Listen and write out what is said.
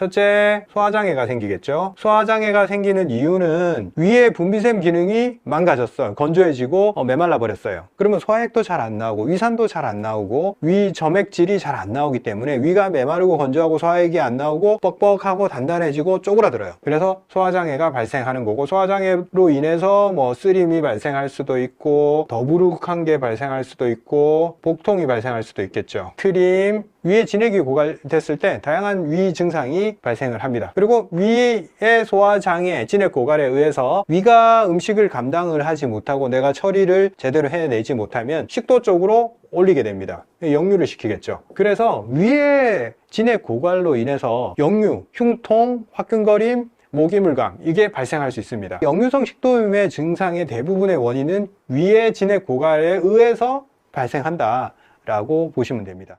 첫째, 소화장애가 생기겠죠. 소화장애가 생기는 이유는 위의 분비샘 기능이 망가졌어요. 건조해지고 어, 메말라 버렸어요. 그러면 소화액도 잘 안 나오고 위산도 잘 안 나오고 위 점액질이 잘 안 나오기 때문에 위가 메마르고 건조하고 소화액이 안 나오고 뻑뻑하고 단단해지고 쪼그라들어요. 그래서 소화장애가 발생하는 거고 소화장애로 인해서 뭐 쓰림이 발생할 수도 있고 더부룩한 게 발생할 수도 있고 복통이 발생할 수도 있겠죠. 트림, 위에 진액이 고갈됐을 때 다양한 위 증상이 발생을 합니다. 그리고 위의 소화장애, 진액 고갈에 의해서 위가 음식을 감당을 하지 못하고 내가 처리를 제대로 해내지 못하면 식도 쪽으로 올리게 됩니다. 역류를 시키겠죠. 그래서 위에 진액 고갈로 인해서 역류, 흉통, 화끈거림, 모기물감 이게 발생할 수 있습니다. 역류성 식도염의 증상의 대부분의 원인은 위의 진액 고갈에 의해서 발생한다 라고 보시면 됩니다.